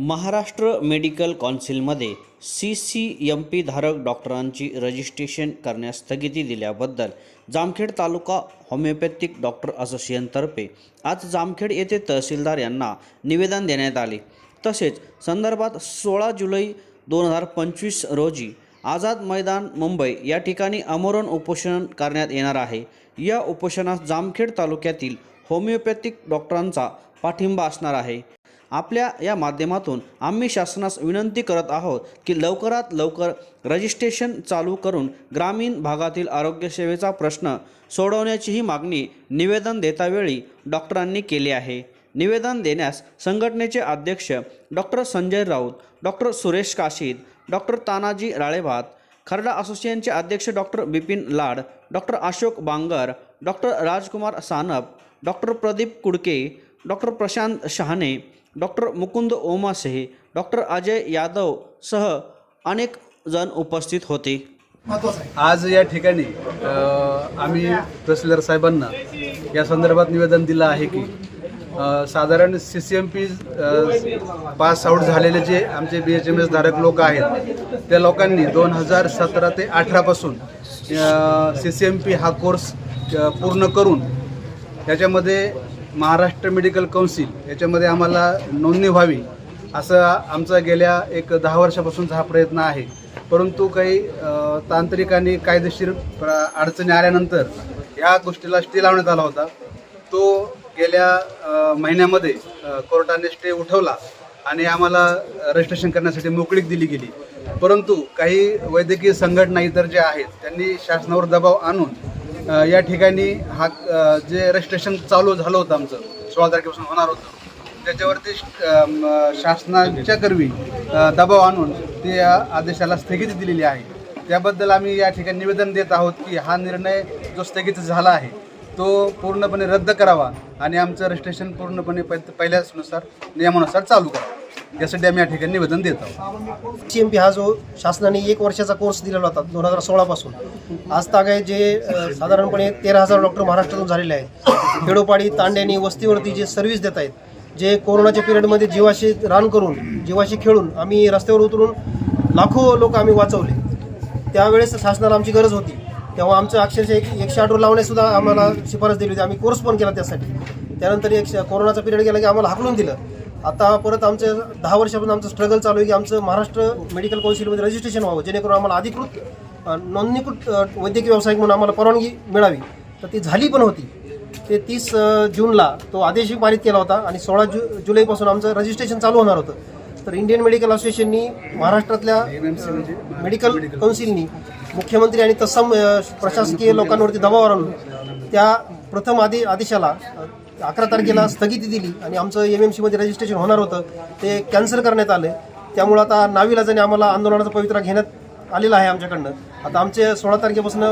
Maharashtra medical कौन्सिलमध्ये C C M P धारक डॉक्टरांची रजिस्ट्रेशन करण्यास स्थगिती दिल्याबद्दल जामखेड तालुका होमिओपॅथिक डॉक्टर असोसिएशनतर्फे आज जामखेड येथे तहसीलदार यांना निवेदन देण्यात आले. तसेच संदर्भात सोळा जुलै दोन हजार पंचवीस रोजी आझाद मैदान मुंबई या ठिकाणी आमरण उपोषण करण्यात येणार आहे. या उपोषणास जामखेड तालुक्यातील होमिओपॅथिक डॉक्टरांचा पाठिंबा असणार आहे. आपल्या या माध्यमातून आम्ही शासनास विनंती करत आहोत की लवकरात लवकर रजिस्ट्रेशन चालू करून ग्रामीण भागातील आरोग्यसेवेचा प्रश्न सोडवण्याचीही मागणी निवेदन देतावेळी डॉक्टरांनी केली आहे. निवेदन देण्यास संघटनेचे अध्यक्ष doctor Sanjay Raut doctor Suresh Kashid doctor Tanaji Ralebhat Kharda असोसिएशनचे अध्यक्ष doctor Bipin Lad doctor Ashok Bangar doctor Rajkumar Sanap doctor Pradeep Kudke doctor Prashant Shahane doctor Mukund Omase doctor Ajay Yadav सह अनेक जण उपस्थित होते. आज या ठिकाणी आम्ही तहसीलदार साहेबांना या संदर्भात निवेदन दिलं आहे की साधारण C C M P pass out झालेले जे आमचे बी एच एम एस धारक लोक आहेत त्या लोकांनी दोन हजार सतरा ते अठरापासून सी सी एम पी हा कोर्स पूर्ण करून त्याच्यामध्ये महाराष्ट्र मेडिकल कौन्सिल याच्यामध्ये आम्हाला नोंदणी व्हावी असं आमचा गेल्या एक दहा वर्षापासूनचा हा प्रयत्न आहे. परंतु काही तांत्रिक आणि कायदेशीर अडचणी आल्यानंतर ह्या गोष्टीला स्टे लावण्यात आला होता. तो गेल्या महिन्यामध्ये कोर्टाने स्टे उठवला आणि आम्हाला रजिस्ट्रेशन करण्यासाठी मोकळीक दिली गेली. परंतु काही वैद्यकीय संघटना इतर जे आहेत त्यांनी शासनावर दबाव आणून या ठिकाणी हा जे रजिस्ट्रेशन चालू झालं होतं आमचं सोळा तारखेपासून होणार होतं त्याच्यावरती शासनाच्या गर्वी दबाव आणून ते या आदेशाला स्थगिती दिलेली आहे. त्याबद्दल आम्ही या ठिकाणी निवेदन देत आहोत की हा निर्णय जो स्थगित झाला आहे तो पूर्णपणे रद्द करावा आणि आमचं रजिस्ट्रेशन पूर्णपणे पहिल्यानुसार नियमानुसार चालू करावं. यासाठी आम्ही या ठिकाणी निवेदन देत आहोत. सी एम पी हा जो शासनाने एक वर्षाचा कोर्स दिलेला होता दोन हजार सोळापासून आज तागाय जे साधारणपणे तेरा हजार डॉक्टर महाराष्ट्रातून झालेले आहेत. खेडोपाडी तांड्यानी वस्तीवरती जे सर्व्हिस देत आहेत जे कोरोनाच्या पिरियडमध्ये जीवाशी रान करून जीवाशी खेळून आम्ही रस्त्यावर उतरून लाखो लोक आम्ही वाचवले. त्यावेळेस शासनाला आमची गरज होती. तेव्हा आमचं अक्षरशः एक एकशे आठवर लावण्यासुद्धा आम्हाला शिफारस दिली होती. आम्ही कोर्स पण केला त्यासाठी. त्यानंतर एक कोरोनाचा पिरियड गेला की आम्हाला हाकलून दिलं. आता परत आमचं दहा वर्षापासून आमचं स्ट्रगल चालू आहे की आमचं महाराष्ट्र मेडिकल काउन्सिलमध्ये रजिस्ट्रेशन व्हावं जेणेकरून आम्हाला अधिकृत नोंदणीकृत वैद्यकीय व्यावसायिक म्हणून आम्हाला परवानगी मिळावी. तर ती झाली पण होती. ते तीस जूनला तो आदेशही पारित केला होता आणि सोळा जु जुलैपासून आमचं रजिस्ट्रेशन चालू होणार होतं. तर इंडियन मेडिकल असोसिएशननी महाराष्ट्रातल्या मेडिकल काउन्सिलनी मुख्यमंत्री आणि तत्सम प्रशासकीय लोकांवरती दबाव आणून त्या प्रथम आदे आदेशाला अकरा तारखेला स्थगिती दिली आणि आमचं एम एम सीमध्ये रजिस्ट्रेशन होणार होतं. ते कॅन्सल करण्यात आलं. त्यामुळं आता नाविलाजाने आम्हाला आंदोलनाचा पवित्रा घेण्यात आलेला आहे आमच्याकडनं. आता आमचे सोळा तारखेपासून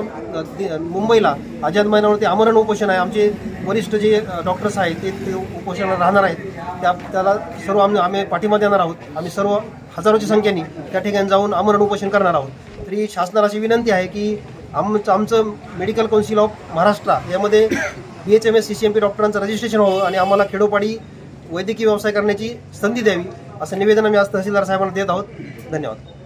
दि- मुंबईला आझाद मैदानावरती आमरण उपोषण आहे. आमचे वरिष्ठ जे डॉक्टर्स आहेत ते ते उपोषणाला राहणार आहेत. त्या त्याला सर्व आम्ही आम्ही पाठिंबा देणार आहोत. आम्ही सर्व हजारोच्या संख्येने त्या ठिकाणी जाऊन आमरण उपोषण करणार आहोत. तरी शासनाला अशी विनंती आहे की आमचं आमचं मेडिकल काउन्सिल ऑफ महाराष्ट्र यामध्ये B H M S C C M P डॉक्टरांचं रजिस्ट्रेशन व्हावं आणि आम्हाला खेडोपाडी वैद्यकीय व्यवसाय करण्याची संधी द्यावी असं निवेदन आम्ही आज तहसीलदार साहेबांना देत आहोत. धन्यवाद.